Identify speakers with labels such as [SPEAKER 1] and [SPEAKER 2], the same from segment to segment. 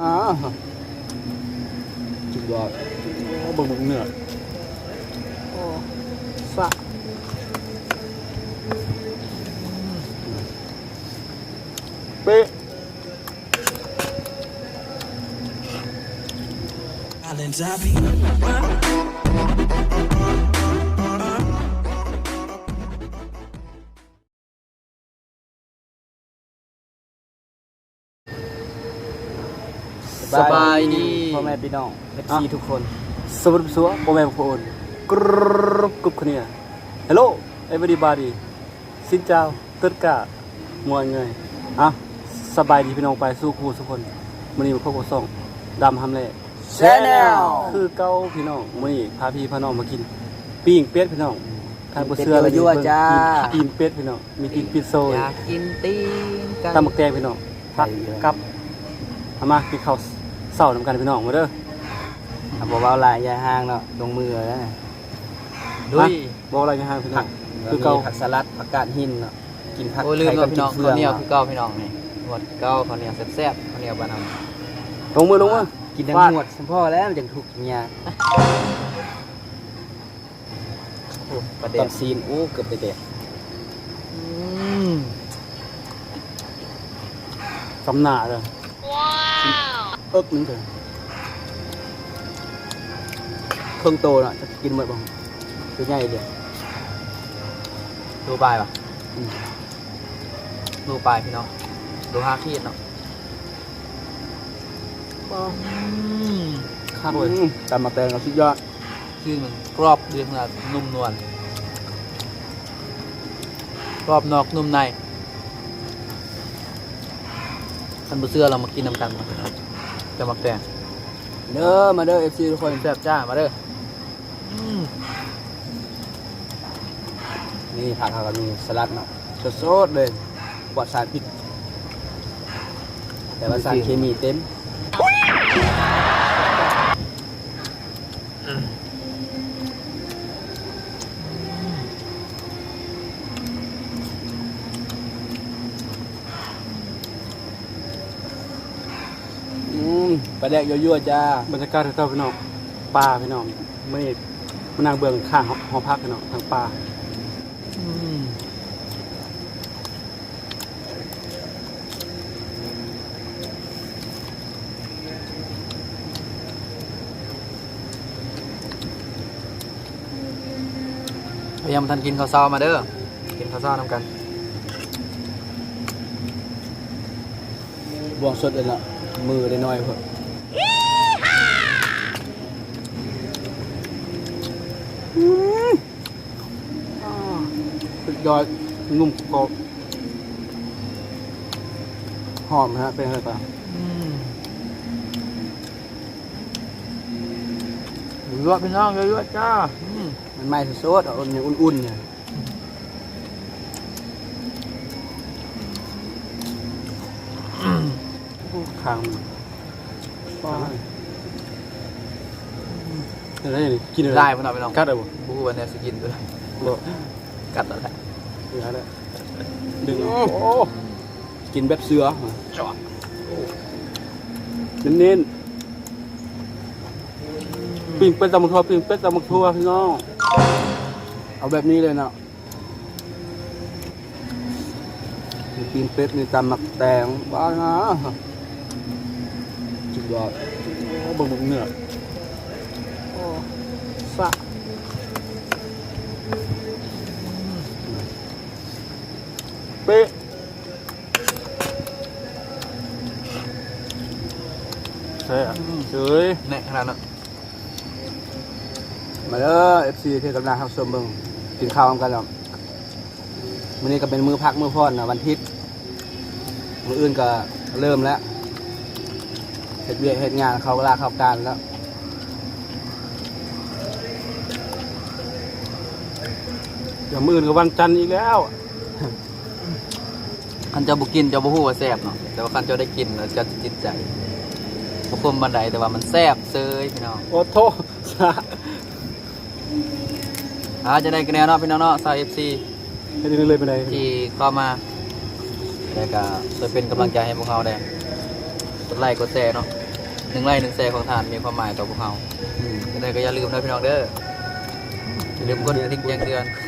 [SPEAKER 1] อ่าจุดยอดโอ้เบิ่งเบิ่งเนื้อโอ้สะเป๊ะ
[SPEAKER 2] Islands I be.
[SPEAKER 3] สบายดี
[SPEAKER 1] พ่อแม่พี่น้องเอฟซีทุกคน สวัสดีสัวพ่อแม่พ่อโอนกรุบกรุบคนเนี่ย Hello everybody สินเจ้าตึดกะมวยเงยอะสบายดีพี่น้องไปสู้ครูทุกคนมื้อนี้มาพบกับซ่องดำทำแล
[SPEAKER 3] Channel
[SPEAKER 1] คือเก่าพี่น้องมื้อนี้พาพี่พาน้องมากินปิ้งเป็ดพี่น้องทานบ่เชื่อ
[SPEAKER 3] เป็ดยั่วๆจ้า
[SPEAKER 1] ปิ้งเป็ดพี่น้องมีปิ้งปิดโซย
[SPEAKER 3] อยากกินตีนกัน
[SPEAKER 1] ตำบักแตงพี่น้องผักกับเอามากินข้าว เช้านำกันพี่น้องมาเด้อ
[SPEAKER 3] อะบอกว่าหลายอยาห่างเนาะลงมือแล้วนะ
[SPEAKER 4] ดุย
[SPEAKER 1] บอกอะไรกันฮะพี่น้อง
[SPEAKER 3] คื
[SPEAKER 1] คืออ
[SPEAKER 3] เก่า
[SPEAKER 1] เก่า
[SPEAKER 3] ผักสลัดผักกาดหินเนาะกินผัก
[SPEAKER 4] โอ้ลืม
[SPEAKER 3] ไข่
[SPEAKER 4] กั
[SPEAKER 3] กั
[SPEAKER 4] บบพี่น้อง
[SPEAKER 3] เฟื
[SPEAKER 4] ข้าวเหนียว
[SPEAKER 3] เนาะ
[SPEAKER 4] คือเก้าพี่น้องนี่หมดเก้าข้าวเหนียวแซ่บๆข้าวเหนียวบ้านเรา
[SPEAKER 1] ลงมือลงมือ
[SPEAKER 3] กินทั้ง
[SPEAKER 1] ฟาด
[SPEAKER 3] หมดสมพ่อแล้วมันจังถูกกินยา
[SPEAKER 4] โอ้ประ
[SPEAKER 3] ต
[SPEAKER 4] เด็
[SPEAKER 3] อนนซีนโอ้เกือบไปเด็ด
[SPEAKER 4] อืม
[SPEAKER 1] สำหนาเลยว้าวเอิกนึงเถอะ
[SPEAKER 3] เครื่องโตเนาะจะกินหมดบ่ตัวใหญ่เดียว
[SPEAKER 4] ดูปลายปะ
[SPEAKER 3] อืม
[SPEAKER 4] ดูปลายพี่น้องดูห้าขีดเนาะอืม
[SPEAKER 1] ข้าวเลย
[SPEAKER 3] อืมตำมาแตงกับสุดยอด
[SPEAKER 4] คือมันกรอบดีขนาดนุ่มนวลกรอบนอกนุ่มในท่านผู้เชื่อเรามากินน้ำกันมา จะมักแตง
[SPEAKER 3] เด้อมาเด้อ FC ทุกคน
[SPEAKER 4] แซ่บจ้ามาเด้ออืม
[SPEAKER 3] นี่ผักเขาก็มีสลัดเนาะสดๆเลยปลอดสารพิษแต่ว่าสารเคมีเต็ม อืม ปลาแดกยั่วๆจ้า
[SPEAKER 1] บรรยากาศเก่าๆพี่น้องปลาพี่น้องไม่มานั่งเบื้องข้างหอหอพักพี่น้องทางปลา
[SPEAKER 4] อืมพยายามทันกินข้าวเช้ามาเด้อ กินข้าวเช้านำกัน
[SPEAKER 3] บวงสดเลยเนาะมือได้น้อยเพิ่น
[SPEAKER 1] สุดยอดนุ่มกรอบหอมฮะ เป็นอะไรปะ
[SPEAKER 4] เยอะพี่น้องเยอะๆจ้าอืม
[SPEAKER 3] มันไม่สดๆอะอุ่นๆอุ่นๆเนี่ย
[SPEAKER 1] ข้างมันปลา อะไรนี่กินอะไร
[SPEAKER 4] ได้พี่น้องพี่น้อง
[SPEAKER 1] กัดอะไรบ่
[SPEAKER 4] บูวันนี้สกินด้วย
[SPEAKER 1] บ่
[SPEAKER 4] กัดแล้วแหละ
[SPEAKER 1] เหลือแล้วดึง
[SPEAKER 3] โอ้
[SPEAKER 1] เอา
[SPEAKER 3] โหกินแบบเสือ
[SPEAKER 4] จอด
[SPEAKER 1] เน้นๆปิ้งเป็ดตำบักทั่วปิ้งเป็ดตำบักทั่วพี่น้อง
[SPEAKER 3] เอาแบบนี้เลยเนาะมีกินเป็ดมีตำหมักแตงบ้านะสุดยอด
[SPEAKER 1] โอ้เบิ่งเบิ่งเนื้อ โอ้สะเป๊ะใช่อะเฉย
[SPEAKER 4] แน่ขนาดนั้น
[SPEAKER 3] มาเด้อ FC ที่กำลังเข้าชมเบิ่งกินข้าวกันแล้วมื้อนี้ก็เป็นมื้อพักมื้อพรนะวันอาทิตย์มื้ออื่นก็เริ่มแล้วเฮ็ดเวียกเฮ็ดงานเขาเวลาเข้าการแล้ว
[SPEAKER 1] เดี๋ยวมืออื่นกับวันจันทร์อีกแล้ว
[SPEAKER 4] คันเจ้าบุกินเจ้าบุหูว่าแซ่บเนาะแต่ว่าคันเจ้าได้กินแล้วเจ้าจะจิตใจบุคมบันไดแต่ว่ามันแซ่บเซยพี่น้อง
[SPEAKER 1] โอ้โทษสะ
[SPEAKER 4] อาจะได้คะแนนเนาะพี่น้องเนาะสาวเอฟซี
[SPEAKER 1] ให้ดึงเลยไปไหน
[SPEAKER 4] ที่เข้ามาแล้วก็จะเป็นกำลังใจให้พวกเราได้กดไลค์กดแชร์เนาะหนึ่งไร่หนึ่งแสนของทานมีความหมายต่อพวกเรา
[SPEAKER 3] อืม
[SPEAKER 4] ยังไงก็อย่าลืมนะพี่น้องเด้ออย่าลืมกดกระดิ่งแจ้งเตือนเ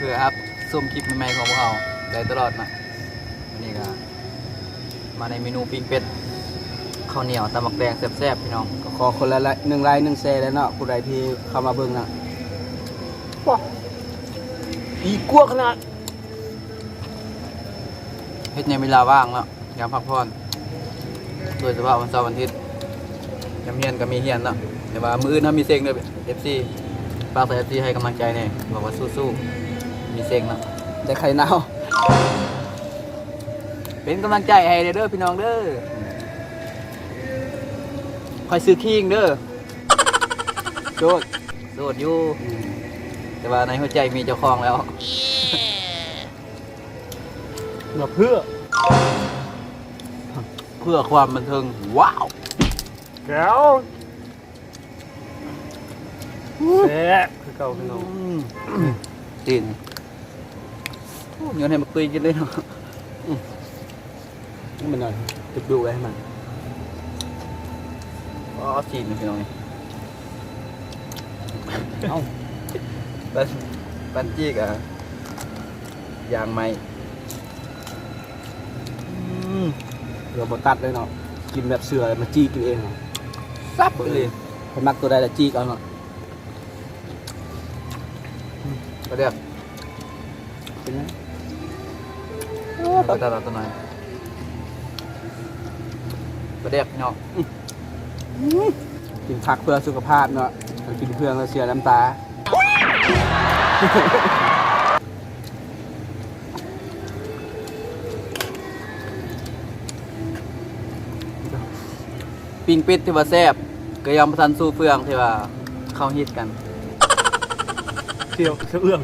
[SPEAKER 4] พื่อครับชมคลิปใหม่ๆของพวกเราได้ตลอดนะวันนี้ก็มาในเมนูปิ้งเป็ดข้าวเหนียวตำบักแดงแซ่บๆพี่น้อง
[SPEAKER 3] ก็ขอคนละละหนึ่งไลน์หนึ่งแชร์แล้วเนาะผู้ใดที่เข้ามาเบิ่งนะ
[SPEAKER 1] อีกัวขนาด
[SPEAKER 4] เฮ็ดในเวลาว่างแล้วยามพักผ่อนโดยเฉพาะวันเสาร์วันอาทิตย์ยามเฮียนก็มีเฮียนแล้วแต่ว่ามื้ออื่นถ้ามีเซ็งด้วย FC ฝากแต่ FC ให้กำลังใจเนี่ยบอกว่าสู้ๆ มีเซ็งแล้ว
[SPEAKER 3] ได้ไข่เน่า
[SPEAKER 4] เป็นกำลังใจให้เด้อพี่น้องเด้อคอยซื้อคิงเด้อ
[SPEAKER 3] โจด
[SPEAKER 4] โสดอยู่ แต่ว่าในหัวใจมีเจ้าของแล้ว
[SPEAKER 1] เงาเพื่อ
[SPEAKER 4] เพื่อความบันเทิง ว้าว
[SPEAKER 1] แก้วแซ่บคือเก่าพี่น้อง
[SPEAKER 4] ตีนโอ้เงินให้มาคุยกินเลยเนาะ
[SPEAKER 3] นี่มันหน่อยจุดดูไว้ให้มัน
[SPEAKER 4] อ๋อจีนพี่น้องนี่
[SPEAKER 3] เอ้า
[SPEAKER 4] ปันปันจีกอะยางไม้อืม
[SPEAKER 3] เดี๋ยวบตัดเลยเนาะกินแบบเสือมาจี้กินเองเนาะ
[SPEAKER 4] ซับเลย
[SPEAKER 3] คนมักตัวใดละจี้เอาเนาะ
[SPEAKER 4] ก็เดี๋ยว
[SPEAKER 3] เป็นไง
[SPEAKER 4] ไปตลาดตัวหน่อยก็เดี๋ยวพี่น้อง
[SPEAKER 3] กินผักเพื่อสุขภาพเนาะกินเพื่องแล้วเสียน้ำตา
[SPEAKER 4] ปิ้งเป็ดที่ว่าแซ่บก็ยอมทันสู้เฟืองที่ว่าเข้าฮิตกัน
[SPEAKER 1] เที่ยวเอื้อง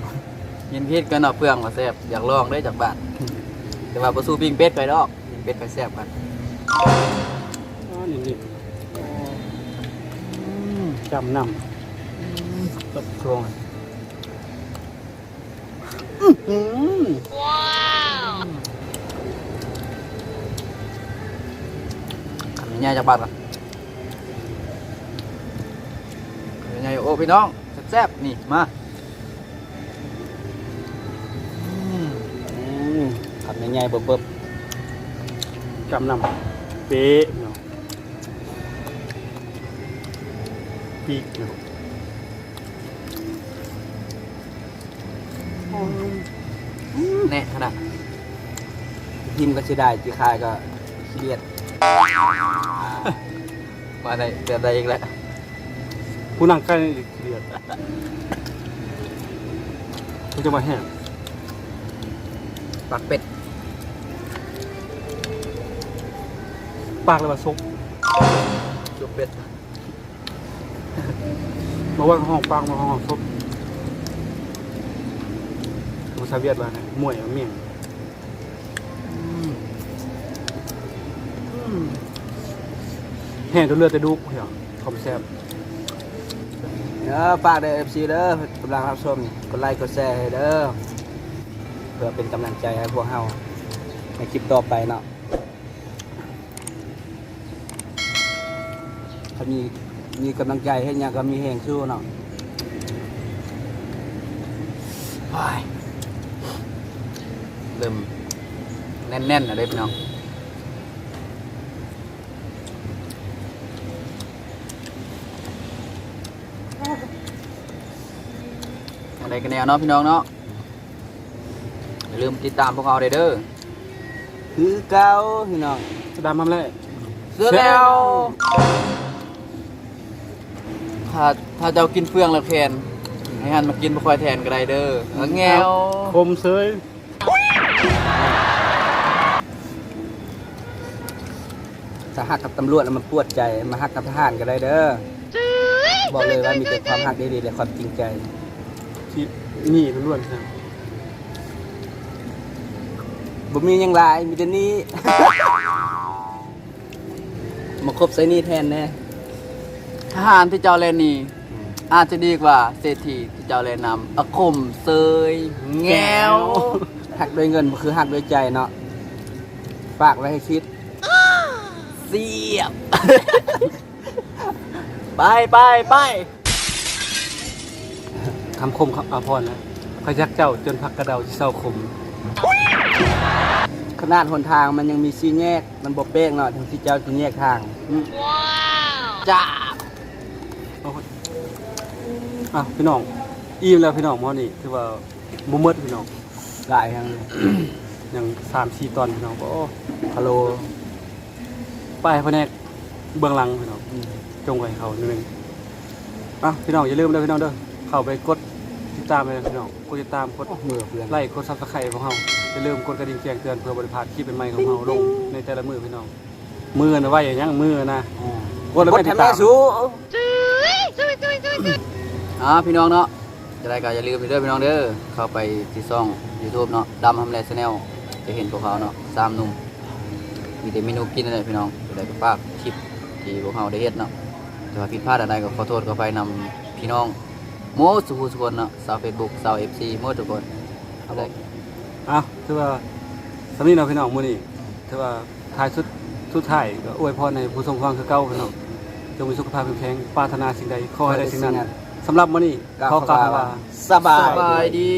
[SPEAKER 4] ยินฮิตกันเนาะเฟืองว่าแซ่บอยากลองได้จากบ้าน แต่ว่าบ่สู้ปิ้งเป็ดไปดอกปิ้งเป็ดไปแซ่บกัน
[SPEAKER 1] อ๋อนี่นี่จำนำตบโครง
[SPEAKER 3] อืม
[SPEAKER 4] ขันง่ายๆจากบ้านกันขันง่ายๆโอ้พี่น้องแซ่บๆนี่มาอืม
[SPEAKER 3] อืม ทำง่ายๆเบิบ
[SPEAKER 1] จำนำเป๊ะเนาะปีกเนาะ
[SPEAKER 4] แน่ขนาด
[SPEAKER 3] ๆพิมพ์ก็ใช้ได้จีคายก็เครียด
[SPEAKER 4] มาได้เดือนใดอีกแล้ว
[SPEAKER 1] ผู้นั่งใกล้นี่เดือดมันจะมาแห้ง
[SPEAKER 4] ปักเป็ด
[SPEAKER 1] ปากเลยว่าซก
[SPEAKER 4] จุกเป็ด
[SPEAKER 1] มาว่าห้องปากมาห้องซกภาษาเวียดว่าไงมวยเอาเมี่ยงแห้งจนเลือดจะดุกเหรอขอบแซ่บ
[SPEAKER 3] เด้อฝากเด้อ FC เด้อกำลังรับชมกดไลค์กดแชร์ให้เด้อเพื่อเป็นกำลังใจให้พวกเฮาในคลิปต่อไปเนาะ ถ้ามีมีกำลังใจให้ยังก็มีแหงสู้เนาะ
[SPEAKER 4] ว้ายเริ่มแน่นๆนะเด้พี่น้องอะไรกันแนวเนาะพี่น้องเนาะอย่าลืมติดตามพวกเราเด้อเด้อ
[SPEAKER 3] คือเก่าพี่น้อง
[SPEAKER 1] จะดามันเลย
[SPEAKER 4] เสื้อแล้ว ถ้าถ้าเจ้ากินเฟืองแล้วแทนให้หันมากินบ่ค่อยแทนก็ได้เด้อแล้วแงว
[SPEAKER 1] คมเซย
[SPEAKER 3] ถ้าหักกับตำรวจแล้วมันปวดใจ มาหักกับทหารก็ได้เด้อ บอกเลยว่ามีแต่ความหักดีๆและความจริงใจ
[SPEAKER 1] ที่นี่ล้วนๆใช่ไหม
[SPEAKER 3] บ่มีหยังหลายมีแต่นี้ มาครบใส่นี่แทนแน่
[SPEAKER 4] ทหารที่เจ้าเล่นนี่อาจจะดีกว่าเศรษฐีที่เจ้าเล่นนำอาคมเซยแงว
[SPEAKER 3] หักด้วยเงินบ่คือหักด้วยใจเนาะฝากไว้ให้คิด
[SPEAKER 4] เสีสียบ ไปไปไป
[SPEAKER 1] คำคมคำอาพรนะพยักเจ้าจนพักกระเดาที่เศร้าคม
[SPEAKER 3] ขนาดหนทางมันยังมีซีแยก มันบ่เป้งเนาะถึงที่เจ้าสิแยกทาง
[SPEAKER 4] จ้า
[SPEAKER 1] อะพี่น้องอิ่มแล้วพี่น้องหมอนี่คือว่าบ่หมดพี่น้อง
[SPEAKER 3] หลายทางเลย
[SPEAKER 1] ยังสามสี่ตอนพี่น้องโอ้
[SPEAKER 3] ฮัลโหล
[SPEAKER 1] ป้ายแผนกเบื้องหลังพี่น้องจงไว้เขาหนึ่งอะพี่น้องอย่าลืมเด้อพี่น้องเด้อเข้าไปกดติดตามเลยพี่น้องกดติดตามกด
[SPEAKER 3] มือเพื่อน
[SPEAKER 1] ไลค์กดซับสไครต์ของเราอย่าลืมกดกระดิ่งแจ้งเตือนเพื่อบริพลาดคลิปเป็นใหม่ของเราลงในแต่ละมือพี่น้อง มือนะไว้อย่างยังมือนะกดแล้ว
[SPEAKER 3] ก
[SPEAKER 1] ไม่
[SPEAKER 3] ด
[SPEAKER 1] ติ
[SPEAKER 3] ทำ
[SPEAKER 1] ด
[SPEAKER 3] แม่
[SPEAKER 1] ตาม
[SPEAKER 3] สู้
[SPEAKER 4] อ่าพี่น้องเนาะจะได้ก็อย่าลืมไปเด้อพี่น้องเด้อเข้าไปที่ช่อง YouTube เนาะดำทำแลชแนลจะเห็นพวกเขาเนาะสามหนุ่มมีแต่เมนูกินอะไรพี่น้องจะได้ก็ฝากคลิปที่พวกเขาได้เฮ็ดเนาะแต่ว่าผิดพลาดอะไรก็ขอโทษขอไปนำพี่น้องโมสุขุสุคนเนาะสาวเฟซบุ๊กสาวเอฟซีโมทุกคนอาได้
[SPEAKER 1] อะถือว่าสำนีเราะพี่น้องมือนี้ถือว่าท้ายสุดสุดท้ายก็อวยพรในผู้ทรงความคือเก่าพี่น้องจงมีสุขภาพแข็งแรงปรารถนาสิ่งใดขอให้ได้สิ่งนั้น สำหรับมื้อนี้ขอกล่าวว่า
[SPEAKER 3] สบา
[SPEAKER 4] ส
[SPEAKER 3] ย
[SPEAKER 4] บายดี